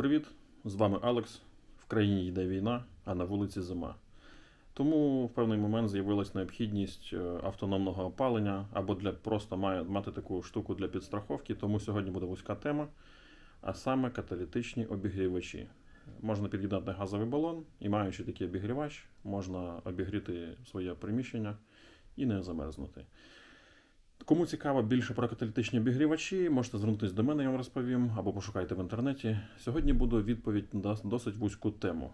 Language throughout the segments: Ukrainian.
Привіт! З вами Алекс. В країні йде війна, а на вулиці зима. Тому в певний момент з'явилась необхідність е, автономного опалення або для просто мати таку штуку для підстраховки. Тому сьогодні буде вузька тема, а саме каталітичні обігрівачі. Можна під'єднати газовий балон і маючи такий обігрівач, можна обігріти своє приміщення і не замерзнути. Кому цікаво більше про каталітичні обігрівачі, можете звернутися до мене, я вам розповім, або пошукайте в інтернеті. Сьогодні буду відповідь на досить вузьку тему.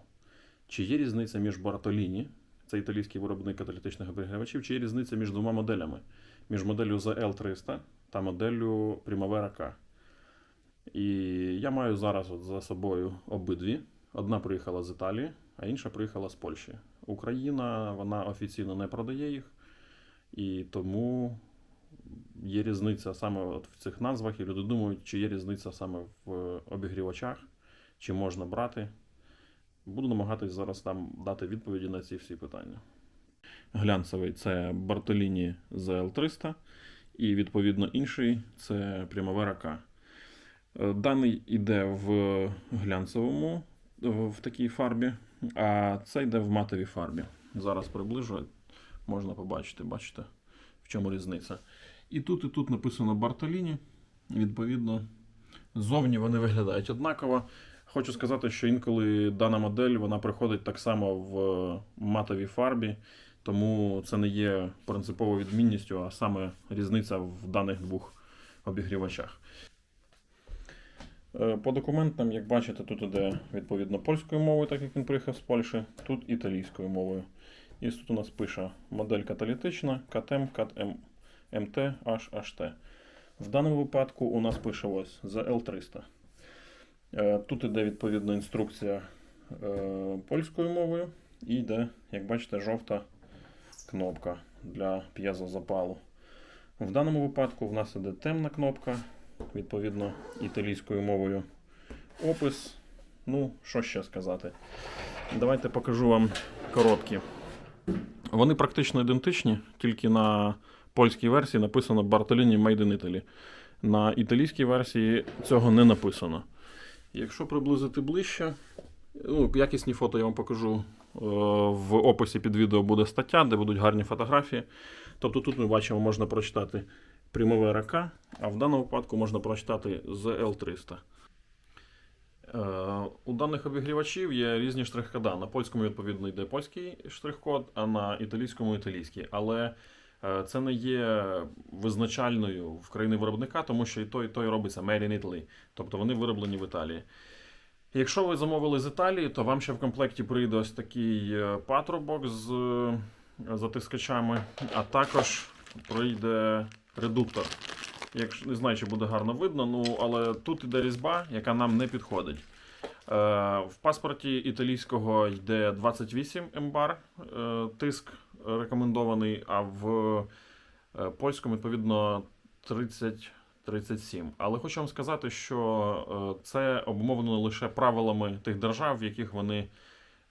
Чи є різниця між Бартоліні, це італійський виробник каталітичних обігрівачів, чи є різниця між двома моделями? Між моделлю ZL300 та моделлю Primavera K. І я маю зараз от за собою обидві. Одна приїхала з Італії, а інша приїхала з Польщі. Україна вона офіційно не продає їх, і тому є різниця саме от в цих назвах, і люди думають, чи є різниця саме в обігрівачах, чи можна брати. Буду намагатись зараз там дати відповіді на ці всі питання. Глянцевий це Бартоліні ZL300, і відповідно інший це Primavera K. Е, Даний йде в глянцевому, е, в такій фарбі, а це йде в матовій фарбі. Зараз приближу, можна побачити, бачите, в чому різниця. І тут, і тут написано Бартоліні. Відповідно, ззовні вони виглядають однаково. Хочу сказати, що інколи дана модель вона приходить так само в матовій фарбі, тому це не є принциповою відмінністю, а саме різниця в даних двох обігрівачах. Е, По документам, як бачите, тут іде відповідно польською мовою, так як він приїхав з Польщі, тут італійською мовою. І тут у нас пише модель каталітична, КТМ, КатМ, МТ, HHT. В даному випадку у нас пише ось ZL300. Е, Тут іде відповідно інструкція е, польською мовою і йде, як бачите, жовта кнопка для п'єзозапалу. В даному випадку в нас іде темна кнопка, відповідно, італійською мовою. Опис. Ну, що ще сказати? Давайте покажу вам короткі. Вони практично ідентичні, тільки на польській версії написано Bartolini Made in Italy. На італійській версії цього не написано. Якщо приблизити ближче, ну, якісні фото я вам покажу. е, В описі під відео буде стаття, де будуть гарні фотографії. Тобто тут ми бачимо, можна прочитати Primavera K, а в даному випадку можна прочитати ZL300. Е, У даних обігрівачів є різні штрих-кода. На польському, відповідно, йде польський штрих-код, а на італійському італійський. Але це не є визначальною в країни виробника, тому що і той, і той робиться Made in Italy. Тобто вони вироблені в Італії. Якщо ви замовили з Італії, то вам ще в комплекті прийде ось такий е, патрубок з е, затискачами, а також прийде редуктор. Якщо не знаю, чи буде гарно видно, ну але тут іде різьба, яка нам не підходить. Е, в паспорті італійського йде 28 мбар е, тиск рекомендований, а в е, польському, відповідно, 30 37. Але хочу вам сказати, що е, це обумовлено лише правилами тих держав, в яких вони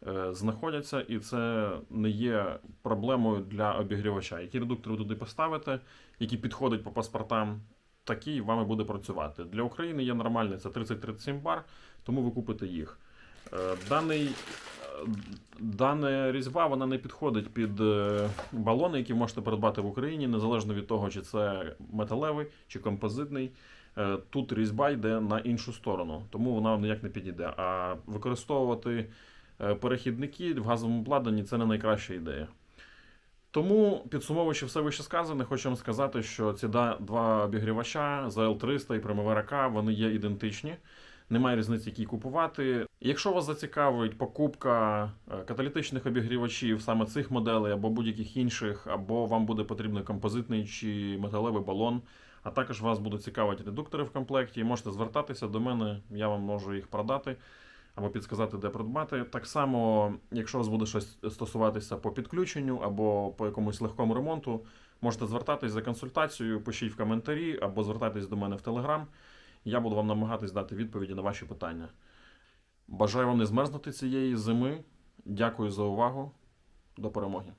е, знаходяться, і це не є проблемою для обігрівача. Які редуктори ви туди поставите, які підходять по паспортам, такий вами буде працювати. Для України є нормальний, це 30-37 бар, тому ви купите їх. Даний, дана різьба вона не підходить під е, балони, які можете придбати в Україні, незалежно від того, чи це металевий чи композитний. Е, Тут різьба йде на іншу сторону, тому вона ніяк не підійде. А використовувати е, перехідники в газовому обладнанні це не найкраща ідея. Тому, підсумовуючи все вище сказане, хочу вам сказати, що ці два обігрівача ZL300 і Primavera K, вони є ідентичні. Немає різниці, які купувати. Якщо вас зацікавить покупка е, каталітичних обігрівачів саме цих моделей або будь-яких інших, або вам буде потрібен композитний чи металевий балон, а також вас будуть цікавити редуктори в комплекті, можете звертатися до мене, я вам можу їх продати або підсказати, де придбати. Так само, якщо вас буде щось стосуватися по підключенню або по якомусь легкому ремонту, можете звертатись за консультацією, пишіть в коментарі або звертайтесь до мене в Телеграм. Я буду вам намагатись дати відповіді на ваші питання. Бажаю вам не змерзнути цієї зими. Дякую за увагу. До перемоги.